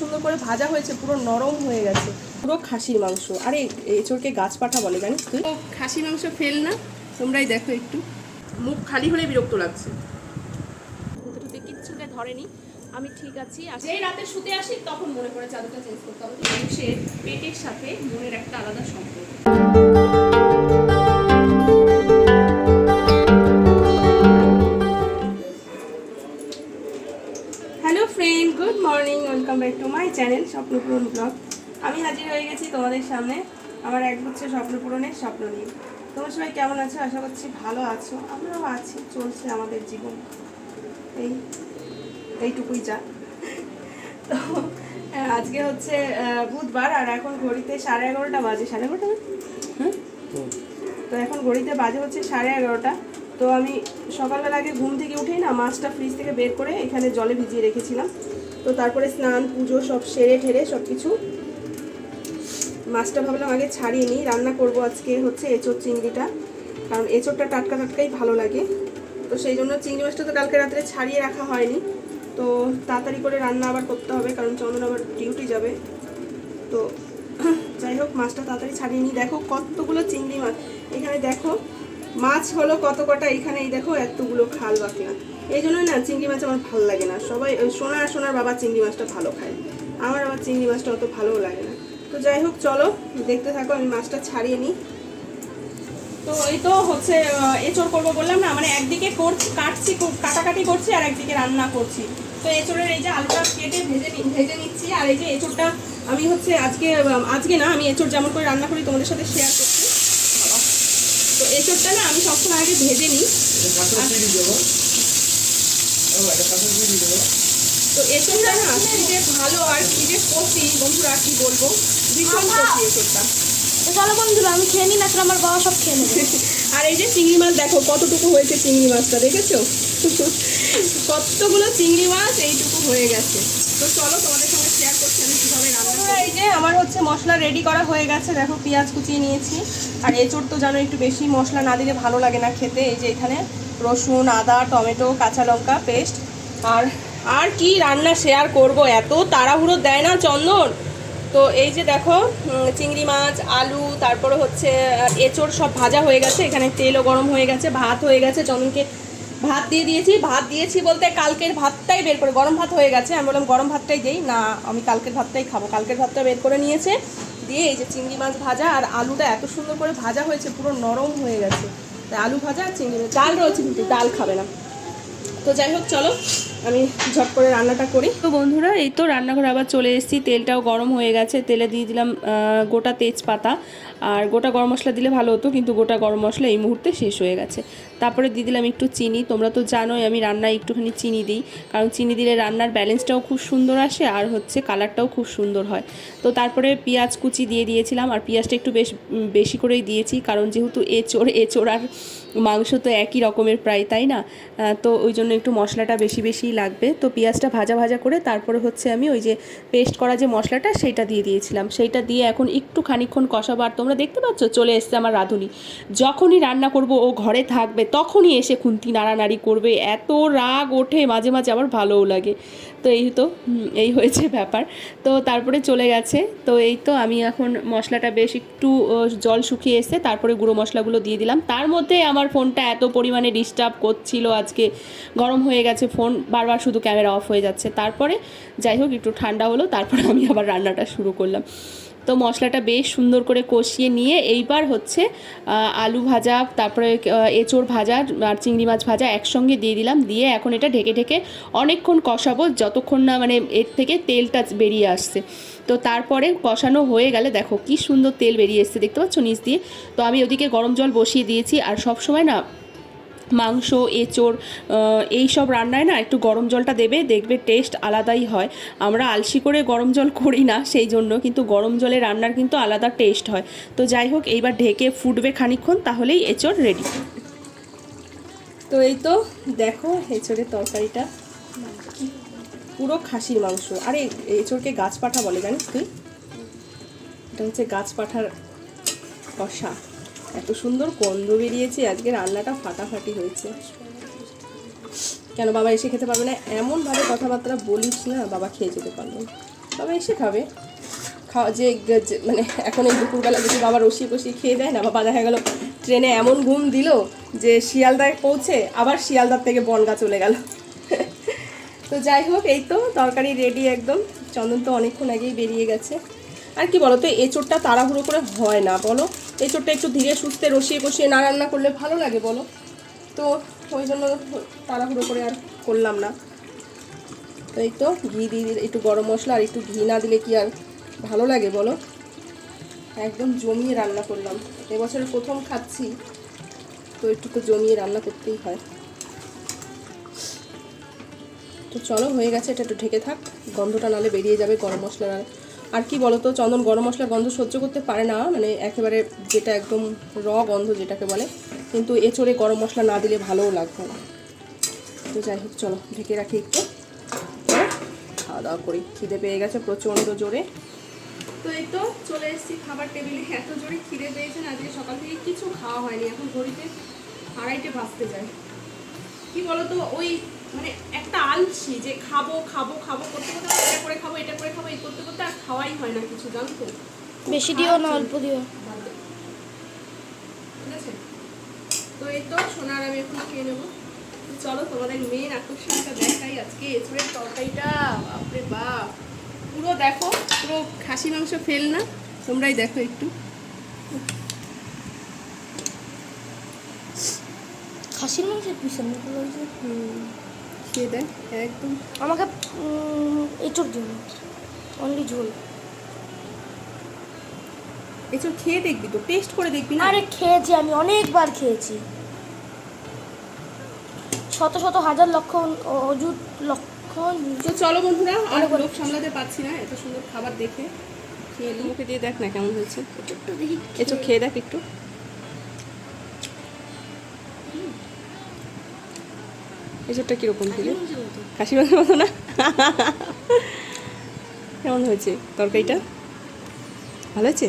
সুন্দর করে ভাজা হয়েছে পুরো নরম হয়ে গেছে। পুরো খাসির মাংস। আরে এচোরকে গাছ পাঠা বলে জানিস তুই? খাসির মাংস ফেল না তোমরাই দেখো একটু। মুখ খালি হলে বিরক্ত লাগছে। কিচ্ছুকে ধরেনি। আমি ঠিক আছি আর যেই রাতে শুতে আসি তখন মনে করে চাদরটা চেঞ্জ করতে হবে। মানুষের পেটের সাথে মনের একটা আলাদা সম্পর্ক। Hello friend good morning welcome back to my channel Swapnapuran blog. আমি হাজির হয়ে গেছি তোমাদের সামনে আমার এক বছর স্বপ্নপূরণের স্বপ্ন নিয়ে। তোমরা সবাই কেমন আছো? আশা করছি ভালো আছো। আমরাও আছি চলছে আমাদের জীবন। এই এইটুকুই যা। তো আজকে হচ্ছে বুধবার আর এখন ঘড়িতে সাড়ে এগারোটা বাজে। সাড়ে এগারোটা তো এখন ঘড়িতে বাজে হচ্ছে সাড়ে এগারোটা। তো আমি সকালবেলা আগে ঘুম থেকে উঠেই না মাছটা ফ্রিজ থেকে বের করে এখানে জলে ভিজিয়ে রেখেছিলাম। তো তারপরে স্নান, পুজো সব সেরে ঠেরে সব কিছু মাছটা ভাবলাম আগে ছাড়িয়ে নিই। রান্না করব আজকে হচ্ছে এঁচোড় চিংড়িটা। কারণ এঁচোড়টা টাটকা টাটকাই ভালো লাগে। তো সেই জন্য চিংড়ি মাছটা তো কালকে রাত্রে ছাড়িয়ে রাখা হয়নি। তো তাড়াতাড়ি করে রান্না আবার করতে হবে, কারণ চন্দন আবার ডিউটি যাবে। তো যাই হোক, মাছটা তাড়াতাড়ি ছাড়িয়ে নিই। দেখো কতগুলো চিংড়ি মাছ। এখানে দেখো মাছ হলো কত কটা? এখানে এই দেখো এতগুলো খাল বাকলা। এই জন্যই না চিংড়ি মাছ আমার ভালো লাগে না। সবাই সোনা সোনার বাবা চিংড়ি মাছটা ভালো খায়। আমার আবার চিংড়ি মাছটা অত ভালোও লাগে না। তো যাই হোক, চলো, দেখতে থাকো, আমি মাছটা ছাড়িয়ে নিই। তো এই তো হচ্ছে এঁচড় করব বললাম না মানে একদিকে করছি, কাটছি কাটাকাটি করছি আর একদিকে রান্না করছি। তো এঁচড়ের এই যে আলুটা কেটে ভেজে নি- ভেজে নিচ্ছি, আর এই যে এঁচড়টা আমি হচ্ছে আজকে আজকে না, আমি এঁচড় যেমন করে রান্না করি তোমাদের সাথে শেয়ার বাবা। তো এঁচড়টা না আমি সবসময় আগে ভেজে নিই। তো এসবটা না কি যে ভালো আর কি যে কষি বন্ধুরা কি বলব? ভীষণ কষি এসবটা চলো বন্ধুরা আমি খেয়ে নিই না তো আমার বাবা সব খেয়ে নেবে। আর এই যে চিংড়ি মাছ দেখো কতটুকু হয়েছে চিংড়ি মাছটা দেখেছ? কতগুলো চিংড়ি মাছ এইটুকু হয়ে গেছে। তো চলো তোমাদের সঙ্গে শেয়ার করছি আমি কীভাবে রান্না। এই যে আমার হচ্ছে মশলা রেডি করা হয়ে গেছে। দেখো পেঁয়াজ কুচিয়ে নিয়েছি। আর এঁচড় তো জানো একটু বেশি মশলা না দিলে ভালো লাগে না খেতে। এই যে এখানে রসুন, আদা, টমেটো, কাঁচা লঙ্কা, পেস্ট। আর আর কি রান্না শেয়ার করব? এত তাড়াহুড়ো দেয় না চন্দন। তো এই যে দেখো চিংড়ি মাছ, আলু, তারপরে হচ্ছে এঁচড় সব ভাজা হয়ে গেছে। এখানে তেলও গরম হয়ে গেছে, ভাত হয়ে গেছে। চন্দনকে ভাত দিয়ে দিয়েছি, ভাত দিয়েছি বলতে কালকের ভাতটাই বের করে, গরম ভাত হয়ে গেছে। আমি বললাম, গরম ভাতটাই দেই। না, আমি কালকের ভাতটাই খাব। কালকের ভাতটা বের করে নিয়েছে, দিয়ে এই যে চিংড়ি মাছ ভাজা আর আলুটা এত সুন্দর করে ভাজা হয়েছে, পুরো নরম হয়ে গেছে। তাই আলু ভাজা আর চিংড়ি মাছ, ডাল রয়েছে কিন্তু, ডাল খাবে না। তো যাই হোক, চলো, আমি ঝট করে রান্নাটা করি। তো বন্ধুরা, এই তো রান্নাঘরে আবার চলে এসেছি, তেলটাও গরম হয়ে গেছে, তেলে দিয়ে দিলাম গোটা তেজপাতা। আর গোটা গরম মশলা দিলে ভালো হতো, কিন্তু গোটা গরম মশলা এই মুহূর্তে শেষ হয়ে গেছে। তারপরে দিয়ে দিলাম একটু চিনি, তোমরা তো জানোই আমি রান্নায় একটুখানি চিনি দিই, কারণ চিনি দিলে রান্নার ব্যালেন্সটাও খুব সুন্দর আসে আর হচ্ছে কালারটাও খুব সুন্দর হয়। তো তারপরে পেঁয়াজ কুচি দিয়ে দিয়েছিলাম, আর পেঁয়াজটা একটু বেশ বেশি করেই দিয়েছি, কারণ যেহেতু এঁচোড় এঁচোড় আর মাংস তো একই রকমের প্রায়, তাই না? তো ওই জন্য একটু মশলাটা বেশি, বেশিই লাগবে। তো পেঁয়াজটা ভাজা ভাজা করে তারপরে হচ্ছে আমি ওই যে পেস্ট করা যে মশলাটা সেইটা দিয়ে দিয়েছিলাম। সেইটা দিয়ে এখন একটু খানিক্ষণ কষাবো, আর তোমরা দেখতে পাচ্ছ, চলে এসছে আমার রাঁধুনি। যখনই রান্না করব, ও ঘরে থাকবে, তখনই এসে খুন্তি নাড়ানাড়ি করবে। এত রাগ ওঠে, মাঝে মাঝে আবার ভালোও লাগে। তো এই তো এই হয়েছে ব্যাপার। তো তারপরে চলে গেছে। তো এই তো আমি এখন মশলাটা বেশ একটু জল শুকিয়ে এসে তারপরে গুঁড়ো মশলাগুলো দিয়ে দিলাম। তার মধ্যে আমার ফোনটা এত পরিমাণে ডিস্টার্ব করছিল আজকে। গরম হয়ে গেছে ফোন, বারবার শুধু ক্যামেরা অফ হয়ে যাচ্ছে। তারপরে যাই হোক, একটু ঠান্ডা হলো। তারপরে আমি আবার রান্নাটা শুরু করলাম। তো মশলাটা বেশ সুন্দর করে কষিয়ে নিয়ে এইবার হচ্ছে আলু ভাজা, তারপরে এঁচোড় ভাজা আর চিংড়ি মাছ ভাজা একসঙ্গে দিয়ে দিলাম। দিয়ে এখন এটা ঢেকে ঢেকে অনেকক্ষণ কষাবো যতক্ষণ না মানে এর থেকে তেলটা বেরিয়ে আসছে। তো তারপরে কষানো হয়ে গেলে দেখো কি সুন্দর তেল বেরিয়ে এসছে, দেখতে পাচ্ছ? নিচ দিয়ে। তো আমি ওদিকে গরম জল বসিয়ে দিয়েছি আর সব সময় না মাংস, এঁচোড় এই সব রান্নায় না একটু গরম জলটা দেবে, দেখবে টেস্ট আলাদাই হয়। আমরা আলসি করে গরম জল করি না, সেই জন্য কিন্তু গরম জলে রান্নার কিন্তু আলাদা টেস্ট হয়। তো যাই হোক, এইবার ঢেকে ফুটবে খানিক্ষণ তাহলেই এঁচোড় রেডি তো এই তো দেখো এঁচোড়ের তরকারিটা। পুরো খাসির মাংস। আরে, এঁচোড়কে গাছ পাঠা বলে, জানিস তুই? এটা হচ্ছে গাছ পাঠার কষা। এত সুন্দর গন্ধ বেরিয়েছে, আজকে রান্নাটা ফাটাফাটি হয়েছে। কেন বাবা এসে খেতে পারবে না? এমনভাবে কথাবার্তা বলিস না, বাবা খেয়ে যেতে পারবে। বাবা এসে খাবে। খাওয়া যে যে- মানে এখন এই দুপুরবেলা যদি বাবা রসিয়ে কষিয়ে খেয়ে দেয় না, বাবা দেখা গেল ট্রেনে এমন ঘুম দিল যে শিয়ালদায় পৌঁছে আবার শিয়ালদার থেকে বনগা চলে গেল। তো যাই হোক, এই তো তরকারি রেডি একদম। চন্দন তো অনেকক্ষণ আগেই বেরিয়ে গেছে। আর কি বলো তো এঁচোড়টা তাড়াহুড়ো করে হয় না, বলো? এঁচোড়টা একটু ধীরে সুস্থে রসিয়ে কষিয়ে না রান্না করলে ভালো লাগে, বলো? তো ওই জন্য তাড়াহুড়ো করে আর করলাম না। তো এই তো ঘি দিয়ে দিলে, একটু গরম মশলা আর একটু ঘি না দিলে কি আর ভালো লাগে, বলো? একদম জমিয়ে রান্না করলাম। এবছরের প্রথম খাচ্ছি, তো একটু তো জমিয়ে রান্না করতেই হয়। তো চলো, হয়ে গেছে, এটা একটু ঢেকে থাক, গন্ধটা নালে বেরিয়ে যাবে, গরম মশলার আর কি বলো তো চন্দন গরম মশলা গন্ধ সহ্য করতে পারে না মানে একেবারে যেটা একদম র গন্ধ যেটাকে বলে, কিন্তু এচড়ে গরম মশলা না দিলে ভালোও লাগবে না। তো যাই হোক, চলো ঢেকে রাখি একটু। খাওয়া দাওয়া করি, খিদে পেয়ে গেছে প্রচণ্ড জোরে। তো এই তো চলে এসেছি খাবার টেবিলে। এত জোরে খিদে পেয়েছে না, আজকে সকাল থেকে কিছু খাওয়া হয়নি, এখন ঘড়িতে আড়াইটে বাজতে যায়। কি বলতো, ওই মানে একটা আলসি যে খাব খাব খাব করতে করতে এটা করে খাব এটা করে খাব এই করতে করতে আর খাওয়াই হয় না কিছু জানো তো? বেশি দিও না অল্প দিও। ঠিক আছে? তো এই তো সোনার আমি এখন খেয়ে নেব। চলো তোমাদের মেন আকর্ষণটা দেখাই আজকে। এছাড়ের তরকারিটা বাপরে বাপ। পুরো দেখো পুরো খাসি মাংস ফেল না? তোমরাই দেখো একটু। খাসির মাংসের পিসের খেয়ে দেয় একদম। আমাকে এঁচড় দিও না। অনলি ঝোল। এসব খেয়ে দেখবি তো টেস্ট করে দেখবি না? আরে খেয়েছি আমি অনেকবার খেয়েছি। শত শত হাজার লক্ষ অযুত লক্ষ তো চলো বন্ধুরা আর অনেকবার লোক সামলাতে পারছি না এত সুন্দর খাবার দেখে। খেয়ে। মুখে দিয়ে দেখ না কেমন হয়েছে। একটু দেখি এসব খেয়ে দেখ একটু। এসবটা কীরকম খাসি মাংস মতো না? কেমন হয়েছে তরকারিটা? ভালো হয়েছে?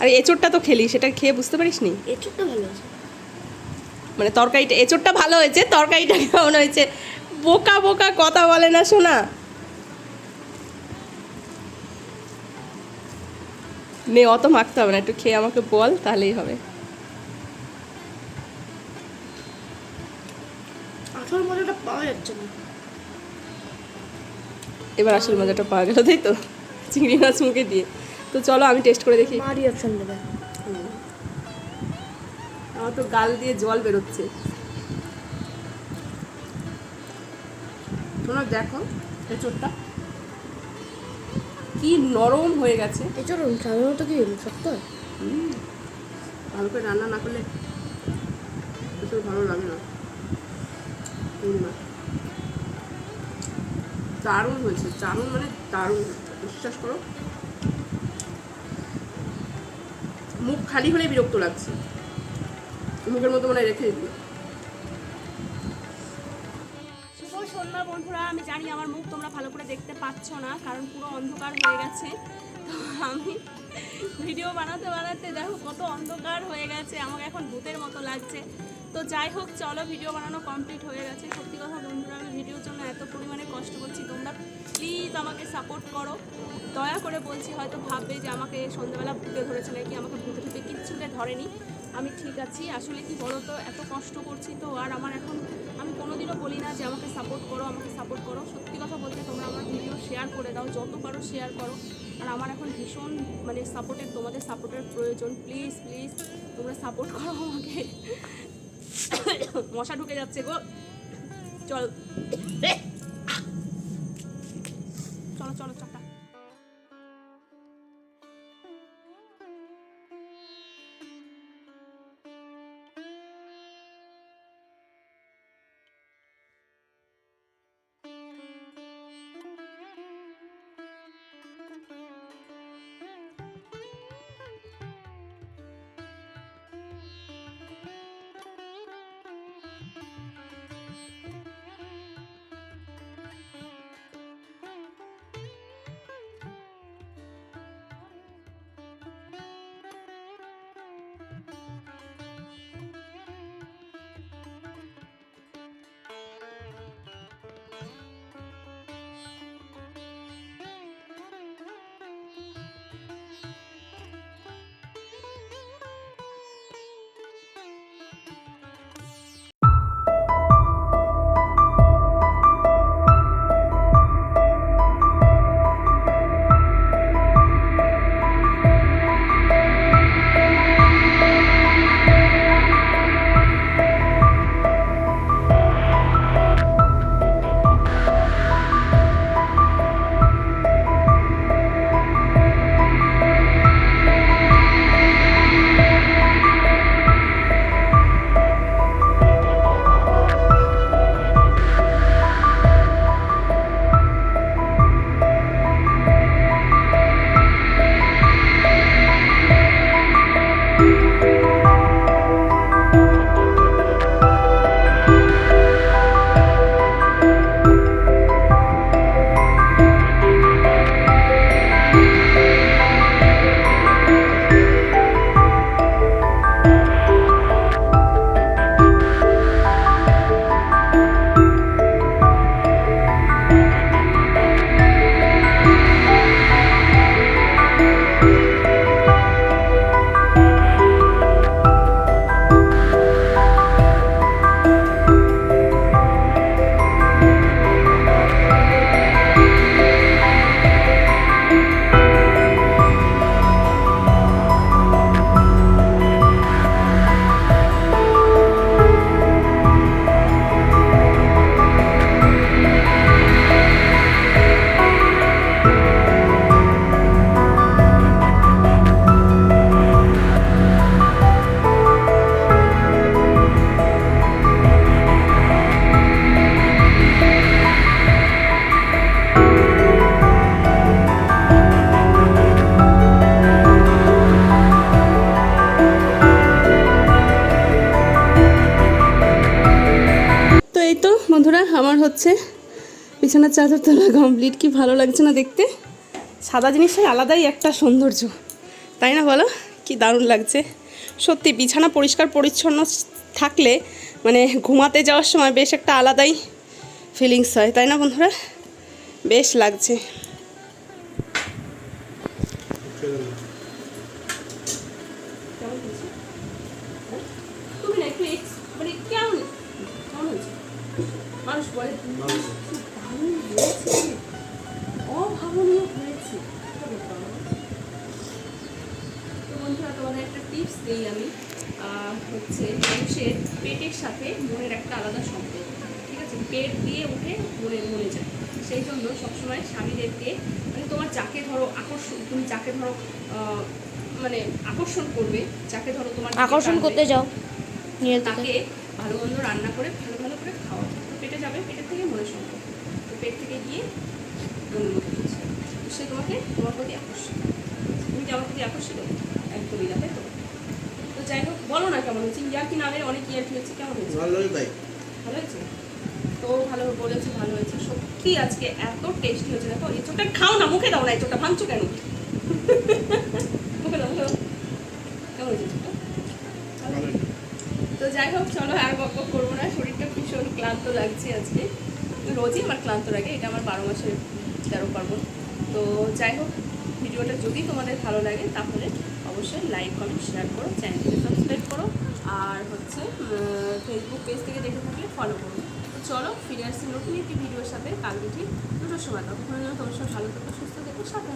আর এঁচোড়টা তো খেলি সেটা খেয়ে বুঝতে পারিস নি? এঁচড়টা ভালো আছে মানে তরকারিটা এঁচোড়টা ভালো হয়েছে তরকারিটা কেমন হয়েছে? বোকা বোকা কথা বলে না শোনা নে অত মাখতে হবে না একটু খেয়ে আমাকে বল তাহলেই হবে। আসল মজাটা পাওয়া যাচ্ছে না। এবার আসল মজাটা পাওয়া গেল তাই তো? চিংড়ি মাছ মুখে দিয়ে। তো চলো আমি টেস্ট করে দেখি। মা রিয়াকশন দেবে। আমার তো গাল দিয়ে জল বেরোচ্ছে। তোমরা দেখো এঁচোড়টা। কি নরম হয়ে গেছে। এঁচড় সাধারণত কি শক্ত? হয় হুম, ভালো করে রান্না না করলে এসব ভালো লাগে না। দারুণ হয়েছে, দারুণ মানে দারুণ, বিশ্বাস করো। মুখ খালি হলে বিরক্ত লাগছে। মুখের মতো মানে রেখে দিল সন্ধ্যা বন্ধুরা, আমি জানি আমার মুখ তোমরা ভালো করে দেখতে পাচ্ছ না, কারণ পুরো অন্ধকার হয়ে গেছে। তো আমি ভিডিও বানাতে বানাতে দেখো কত অন্ধকার হয়ে গেছে, আমাকে এখন ভূতের মতো লাগছে। তো যাই হোক, চলো ভিডিও বানানো কমপ্লিট হয়ে গেছে। সত্যি কথা বন্ধুরা, আমি ভিডিওর জন্য এত পরিমাণে কষ্ট করছি। তোমরা প্লিজ আমাকে সাপোর্ট করো। দয়া করে বলছি, হয়তো ভাববে যে আমাকে সন্ধ্যাবেলা ভূতে ধরেছে নাকি, আমাকে ভূতে ভূতে কিচ্ছুতে ধরেনি। আমি ঠিক আছি। আসলে কি বলো তো এত কষ্ট করছি তো, আর আমার এখন, আমি কোনোদিনও বলি না যে আমাকে সাপোর্ট করো, আমাকে সাপোর্ট করো। সত্যি কথা বলতে তোমরা আমার ভিডিও শেয়ার করে দাও, যত পারো শেয়ার করো। আর আমার এখন ভীষণ মানে সাপোর্টের তোমাদের সাপোর্টের প্রয়োজন। প্লিজ প্লিজ তোমরা সাপোর্ট করো আমাকে। মশা ঢুকে যাচ্ছে গো। চল। চলো চলো চটা হচ্ছে বিছানার চাদর তোলা কমপ্লিট কি ভালো লাগছে না দেখতে? সাদা জিনিসের আলাদাই একটা সৌন্দর্য। তাই না বলো? কি দারুণ লাগছে। সত্যি, বিছানা পরিষ্কার পরিচ্ছন্ন থাকলে মানে ঘুমাতে যাওয়ার সময় বেশ একটা আলাদাই ফিলিংস হয়। তাই না বন্ধুরা? বেশ লাগছে তুমি না একটু মানে কেমন কেমন হয়েছে মানুষ বলে হয়েছে। অভাবনীয় হয়েছে। তো বন্ধুরা তোমাদের একটা টিপস দিই আমি। আহ, হচ্ছে মানুষের পেটের সাথে মনের একটা আলাদা সম্পর্ক ঠিক আছে? পেট দিয়ে উঠে মনে মনে যায়। সেই জন্য সবসময় স্বামীদেরকে মানে তোমার যাকে ধরো আকর্ষণ তুমি যাকে ধরো আহ, মানে আকর্ষণ করবে যাকে ধরো তোমার আকর্ষণ করতে যাও। নিয়ে তাকে ভালো মন্দ রান্না করে ভালো ভালো করে খাওয়া পেটে যাবে সম্পর্ক। তো পেট থেকে গিয়ে মনের মধ্যে তো সে তোমাকে তোমার প্রতি আকর্ষণ তুমি কি আমার প্রতি আকর্ষিত একদমই না তাই তো? তো যাই হোক বলো না কেমন হচ্ছে ইয়ার্কি নামের অনেক ইয়ার্কি হচ্ছে কেমন ভালোই তাই। ভালো হয়েছে? তো ভালো বলেছে ভালো হয়েছে। সত্যি আজকে এত টেস্টি হয়েছে দেখো এই চোখটা খাও না মুখে দাও না এই চোখটা ভাঙছো কেন? মুখে দাও মুখে দাও। কেমন হয়েছে তো যাই হোক চলো আর বক করব না শরীরটা ভীষণ ক্লান্ত লাগছে আজকে। রোজই আমার ক্লান্ত লাগে, এটা আমার বারো মাসের তেরো পার্বণ। তো যাই হোক, ভিডিওটা যদি তোমাদের ভালো লাগে, তাহলে অবশ্যই লাইক কমেন্ট শেয়ার করো চ্যানেলটিকে সাবস্ক্রাইব করো, আর হচ্ছে ফেসবুক পেজ থেকে দেখে থাকলে ফলো করো। তো চলো, ফিরে আসছি নতুন একটি ভিডিওর সাথে। কালকে ঠিক দুটোর সময়। তখন তোমার সব ভালো থাকো, সুস্থ থেকো সাথে